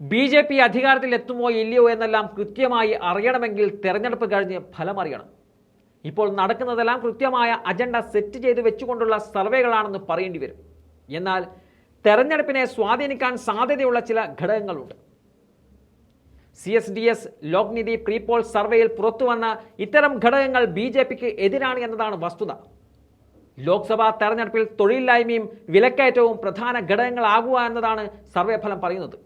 B J P അധികാരത്തിൽ എത്തുമോ ഇല്ലയോ എന്നെല്ലാം കൃത്യമായി അറിയണമെങ്കിൽ തെരഞ്ഞെടുപ്പ് കഴിഞ്ഞ് ഫലമറിയണം ഇപ്പോൾ നടക്കുന്നതെല്ലാം കൃത്യമായ അജണ്ട സെറ്റ് ചെയ്ത് വെച്ചുകൊണ്ടുള്ള സർവേകളാണെന്ന് പറയേണ്ടി വരും. എന്നാൽ തെരഞ്ഞെടുപ്പിനെ സ്വാധീനിക്കാൻ സാധ്യതയുള്ള ചില ഘടകങ്ങളുണ്ട്. C S D S Lokniti prepoll സർവേയിൽ പുറത്തുവന്ന ഇത്തരം ഘടകങ്ങൾ ബി ജെ പിക്ക് എതിരാണ് എന്നതാണ് വസ്തുത. ലോക്സഭാ തെരഞ്ഞെടുപ്പിൽ തൊഴിലില്ലായ്മയും വിലക്കയറ്റവും പ്രധാന ഘടകങ്ങളാകുക എന്നതാണ് സർവേ ഫലം പറയുന്നത്.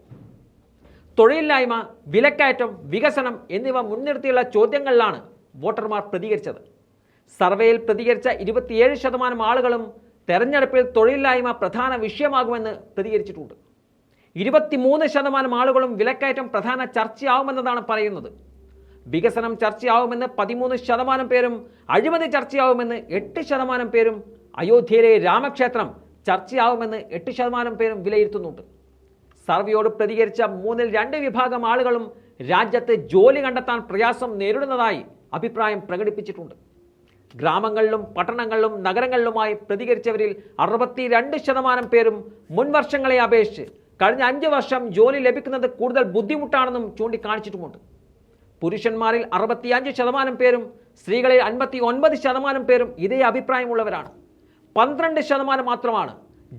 തൊഴിലില്ലായ്മ വിലക്കയറ്റം വികസനം എന്നിവ മുൻനിർത്തിയുള്ള ചോദ്യങ്ങളിലാണ് വോട്ടർമാർ പ്രതികരിച്ചത്. സർവേയിൽ പ്രതികരിച്ച ഇരുപത്തിയേഴ് ശതമാനം ആളുകളും തെരഞ്ഞെടുപ്പിൽ തൊഴിലില്ലായ്മ പ്രധാന വിഷയമാകുമെന്ന് പ്രതികരിച്ചിട്ടുണ്ട്. ഇരുപത്തിമൂന്ന് ശതമാനം ആളുകളും വിലക്കയറ്റം പ്രധാന ചർച്ചയാവുമെന്നതാണ് പറയുന്നത്. വികസനം ചർച്ചയാവുമെന്ന് പതിമൂന്ന് ശതമാനം പേരും അഴിമതി ചർച്ചയാവുമെന്ന് എട്ട് ശതമാനം പേരും അയോധ്യയിലെ രാമക്ഷേത്രം ചർച്ചയാവുമെന്ന് എട്ട് ശതമാനം പേരും വിലയിരുത്തുന്നുണ്ട്. സർവേയോട് പ്രതികരിച്ച മൂന്നിൽ രണ്ട് വിഭാഗം ആളുകളും രാജ്യത്ത് ജോലി കണ്ടെത്താൻ പ്രയാസം നേരിടുന്നതായി അഭിപ്രായം പ്രകടിപ്പിച്ചിട്ടുണ്ട്. ഗ്രാമങ്ങളിലും പട്ടണങ്ങളിലും നഗരങ്ങളിലുമായി പ്രതികരിച്ചവരിൽ അറുപത്തിരണ്ട് ശതമാനം പേരും മുൻവർഷങ്ങളെ അപേക്ഷിച്ച് കഴിഞ്ഞ അഞ്ച് വർഷം ജോലി ലഭിക്കുന്നത് കൂടുതൽ ബുദ്ധിമുട്ടാണെന്നും ചൂണ്ടിക്കാണിച്ചിട്ടുമുണ്ട്. പുരുഷന്മാരിൽ അറുപത്തിയഞ്ച് ശതമാനം പേരും സ്ത്രീകളിൽ അൻപത്തി ഒൻപത് ശതമാനം പേരും ഇതേ അഭിപ്രായമുള്ളവരാണ്. പന്ത്രണ്ട് ശതമാനം മാത്രമാണ്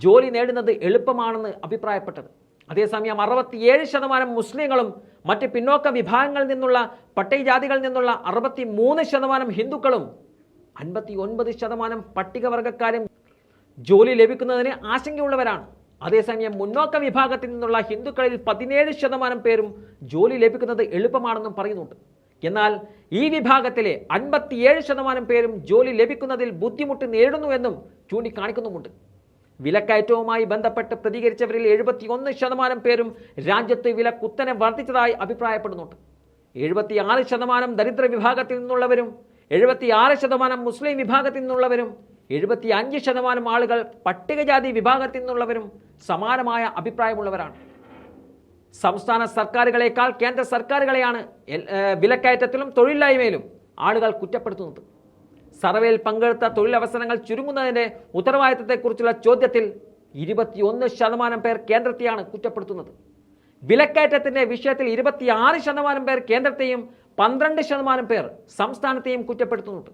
ജോലി നേടുന്നത് എളുപ്പമാണെന്ന് അഭിപ്രായപ്പെട്ടത്. അതേസമയം അറുപത്തിയേഴ് ശതമാനം മുസ്ലിങ്ങളും മറ്റ് പിന്നോക്ക വിഭാഗങ്ങളിൽ നിന്നുള്ള പട്ടികജാതികളിൽ നിന്നുള്ള അറുപത്തി മൂന്ന് ശതമാനം ഹിന്ദുക്കളും അൻപത്തി ഒൻപത് ശതമാനം പട്ടികവർഗക്കാരും ജോലി ലഭിക്കുന്നതിന് ആശങ്കയുള്ളവരാണ്. അതേസമയം മുന്നോക്ക വിഭാഗത്തിൽ നിന്നുള്ള ഹിന്ദുക്കളിൽ പതിനേഴ് ശതമാനം പേരും ജോലി ലഭിക്കുന്നത് എളുപ്പമാണെന്നും പറയുന്നുണ്ട്. എന്നാൽ ഈ വിഭാഗത്തിലെ അൻപത്തിയേഴ് ശതമാനം പേരും ജോലി ലഭിക്കുന്നതിൽ ബുദ്ധിമുട്ട് നേരിടുന്നുവെന്നും ചൂണ്ടിക്കാണിക്കുന്നുമുണ്ട്. വിലക്കയറ്റവുമായി ബന്ധപ്പെട്ട് പ്രതികരിച്ചവരിൽ എഴുപത്തിയൊന്ന് ശതമാനം പേരും രാജ്യത്ത് വില കുത്തനെ വർദ്ധിച്ചതായി അഭിപ്രായപ്പെടുന്നുണ്ട്. എഴുപത്തിയാറ് ശതമാനം ദരിദ്ര വിഭാഗത്തിൽ നിന്നുള്ളവരും എഴുപത്തിയാറ് ശതമാനം മുസ്ലിം വിഭാഗത്തിൽ നിന്നുള്ളവരും എഴുപത്തി അഞ്ച് ശതമാനം ആളുകൾ പട്ടികജാതി വിഭാഗത്തിൽ നിന്നുള്ളവരും സമാനമായ അഭിപ്രായമുള്ളവരാണ്. സംസ്ഥാന സർക്കാരുകളെക്കാൾ കേന്ദ്ര സർക്കാരുകളെയാണ് വിലക്കയറ്റത്തിലും തൊഴിലില്ലായ്മയിലും ആളുകൾ കുറ്റപ്പെടുത്തുന്നത്. സർവേയിൽ പങ്കെടുത്ത തൊഴിലവസരങ്ങൾ ചുരുങ്ങുന്നതിന്റെ ഉത്തരവാദിത്തത്തെക്കുറിച്ചുള്ള ചോദ്യത്തിൽ ഇരുപത്തിയൊന്ന് ശതമാനം പേർ കേന്ദ്രത്തെയാണ് കുറ്റപ്പെടുത്തുന്നത്. വിലക്കയറ്റത്തിന്റെ വിഷയത്തിൽ ഇരുപത്തിയാറ് ശതമാനം പേർ കേന്ദ്രത്തെയും പന്ത്രണ്ട് ശതമാനം പേർ സംസ്ഥാനത്തെയും കുറ്റപ്പെടുത്തുന്നുണ്ട്.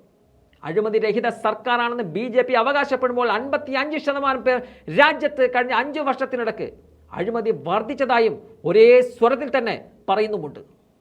അഴിമതി രഹിത സർക്കാരാണെന്ന് ബി ജെ പി അവകാശപ്പെടുമ്പോൾ അൻപത്തി അഞ്ച് ശതമാനം പേർ രാജ്യത്ത് കഴിഞ്ഞ അഞ്ചു വർഷത്തിനിടക്ക് അഴിമതി വർദ്ധിച്ചതായും ഒരേ സ്വരത്തിൽ തന്നെ പറയുന്നുമുണ്ട്.